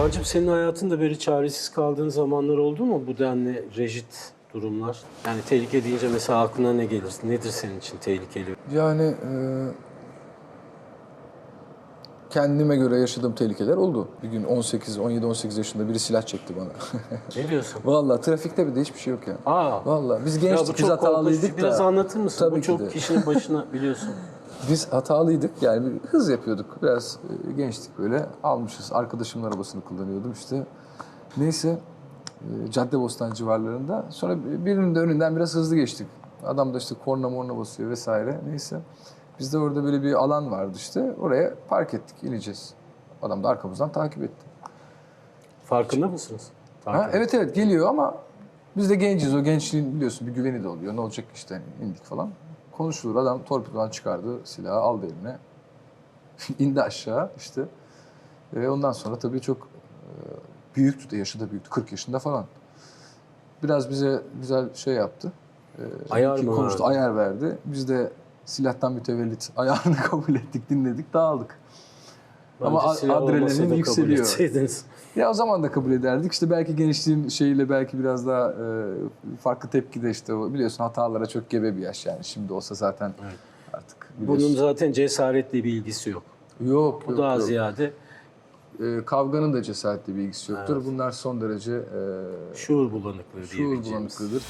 Kancım senin hayatında böyle çaresiz kaldığın zamanlar oldu mu bu denli rejit durumlar? Yani tehlike deyince mesela aklına ne gelir? Nedir senin için tehlikeli? Yani e, kendime göre yaşadığım tehlikeler oldu. Bir gün 18, 17-18 yaşında biri silah çekti bana. Ne diyorsun? Vallahi trafikte bir de hiçbir şey yok yani. Aa. Vallahi biz gençtik, biz hatalıydık da. Biraz anlatır mısın? Tabii bu ki çok de. kişinin başına biliyorsun. Biz hatalıydık yani hız yapıyorduk. Biraz e, gençtik böyle almışız. Arkadaşımın arabasını kullanıyordum işte. Neyse e, Caddebostan civarlarında. Sonra birinin de önünden biraz hızlı geçtik. Adam da işte korna morna basıyor vesaire. Neyse. Biz de orada böyle bir alan vardı işte. Oraya park ettik ineceğiz. Adam da arkamızdan takip etti. Farkında mısınız? Ha, evet evet geliyor ama biz de genciz. O gençliğin biliyorsun bir güveni de oluyor. Ne olacak işte hani indik falan. Konuşulur. Adam torpidodan çıkardı silahı aldı eline. indi aşağı işte. Ve ondan sonra tabii çok e, büyüktü de yaşı da büyüktü. 40 yaşında falan. Biraz bize güzel şey yaptı. E, Ayar mı konuştu, verdi? ayar verdi. Biz de silahtan mütevellit ayarını kabul ettik, dinledik, dağıldık. Ama Bence a- silah olmasa adrenalin yükseliyor. Ya o zaman da kabul ederdik. İşte belki gençliğin şeyiyle belki biraz daha e, farklı tepki de işte o biliyorsun hatalara çok gebe bir yaş yani. Şimdi olsa zaten Evet. artık Bunun biliyorsun. zaten cesaretle bir ilgisi yok. yok Bu yok, daha yok. ziyade E, kavganın da cesaretle bir ilgisi yoktur. Evet. Bunlar son derece e, şuur bulanıklığı şuur bulanıklığıdır.